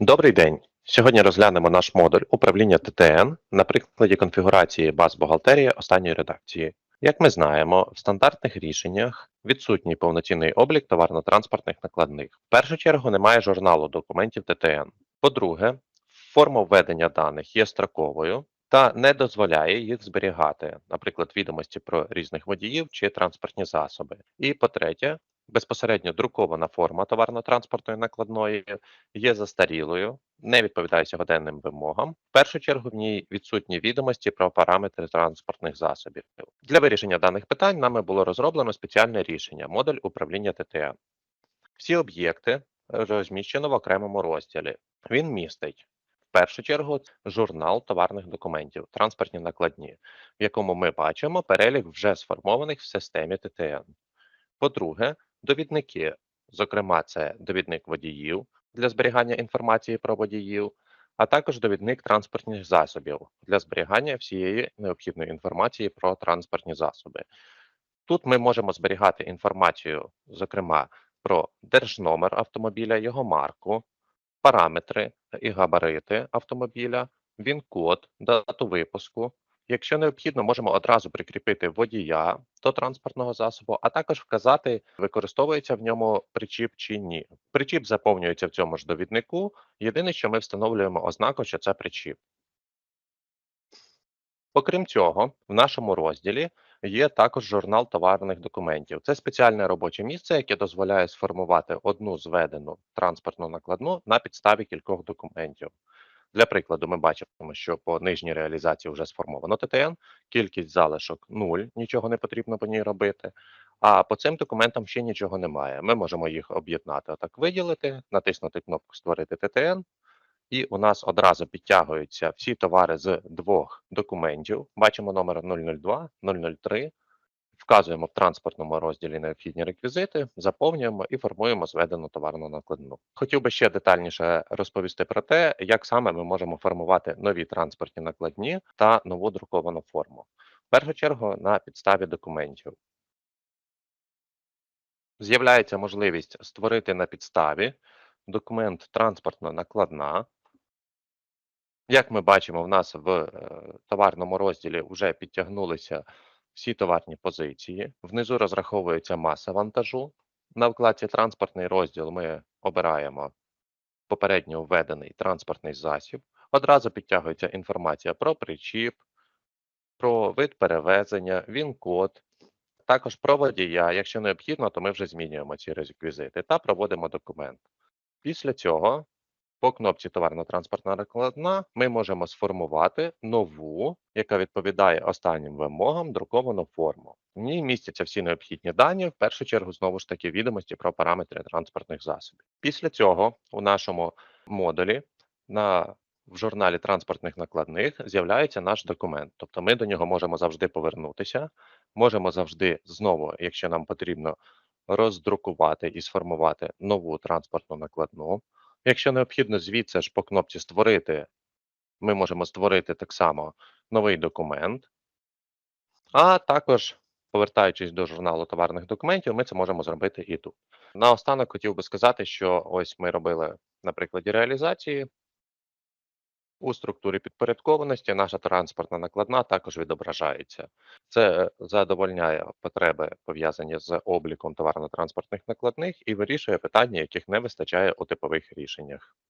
Добрий день. Сьогодні розглянемо наш модуль управління ТТН на прикладі конфігурації баз бухгалтерії останньої редакції. Як ми знаємо, в стандартних рішеннях відсутній повноцінний облік товарно-транспортних накладних. В першу чергу немає журналу документів ТТН. По-друге, форма введення даних є строковою та не дозволяє їх зберігати, наприклад, відомості про різних водіїв чи транспортні засоби. І по-третє, безпосередньо друкована форма товарно-транспортної накладної є застарілою, не відповідає сьогоденним вимогам. В першу чергу в ній відсутні відомості про параметри транспортних засобів. Для вирішення даних питань нами було розроблено спеціальне рішення модуль управління ТТН. Всі об'єкти розміщено в окремому розділі. Він містить в першу чергу журнал товарних документів, транспортні накладні, в якому ми бачимо перелік вже сформованих в системі ТТН. По-друге, довідники, зокрема, це довідник водіїв для зберігання інформації про водіїв, а також довідник транспортних засобів для зберігання всієї необхідної інформації про транспортні засоби. Тут ми можемо зберігати інформацію, зокрема, про держномер автомобіля, його марку, параметри і габарити автомобіля, він-код, дату випуску. Якщо необхідно, можемо одразу прикріпити водія до транспортного засобу, а також вказати, використовується в ньому причіп чи ні. Причіп заповнюється в цьому ж довіднику. Єдине, що ми встановлюємо ознаку, що це причіп. Окрім цього, в нашому розділі є також журнал товарних документів. Це спеціальне робоче місце, яке дозволяє сформувати одну зведену транспортну накладну на підставі кількох документів. Для прикладу, ми бачимо, що по нижній реалізації вже сформовано ТТН, кількість залишок 0, нічого не потрібно по ній робити. А по цим документам ще нічого немає. Ми можемо їх об'єднати, отак виділити, натиснути кнопку Створити ТТН, і у нас одразу підтягуються всі товари з двох документів. Бачимо номер 002, 003. Вказуємо в транспортному розділі необхідні реквізити, заповнюємо і формуємо зведену товарну накладну. Хотів би ще детальніше розповісти про те, як саме ми можемо формувати нові транспортні накладні та нову друковану форму. В першу чергу на підставі документів. З'являється можливість створити на підставі документ транспортна накладна. Як ми бачимо, в нас в е, товарному розділі вже підтягнулися всі товарні позиції. Внизу розраховується маса вантажу. На вкладці Транспортний розділ ми обираємо попередньо введений транспортний засіб. Одразу підтягується інформація про причіп, про вид перевезення, він-код, також про водія. Якщо необхідно, то ми вже змінюємо ці реквізити та проводимо документ. Після цього по кнопці товарно-транспортна накладна ми можемо сформувати нову, яка відповідає останнім вимогам друковану форму. В ній містяться всі необхідні дані, в першу чергу, знову ж таки, відомості про параметри транспортних засобів. Після цього у нашому модулі на в журналі транспортних накладних з'являється наш документ. Тобто ми до нього можемо завжди повернутися, можемо завжди знову, якщо нам потрібно, роздрукувати і сформувати нову транспортну накладну. Якщо необхідно звідси ж по кнопці Створити, ми можемо створити так само новий документ, а також, повертаючись до журналу товарних документів, ми це можемо зробити і тут. Наостанок хотів би сказати, що ось ми робили на прикладі реалізації. У структурі підпорядкованості наша транспортна накладна також відображається. Це задовольняє потреби, пов'язані з обліком товарно-транспортних накладних, і вирішує питання, яких не вистачає у типових рішеннях.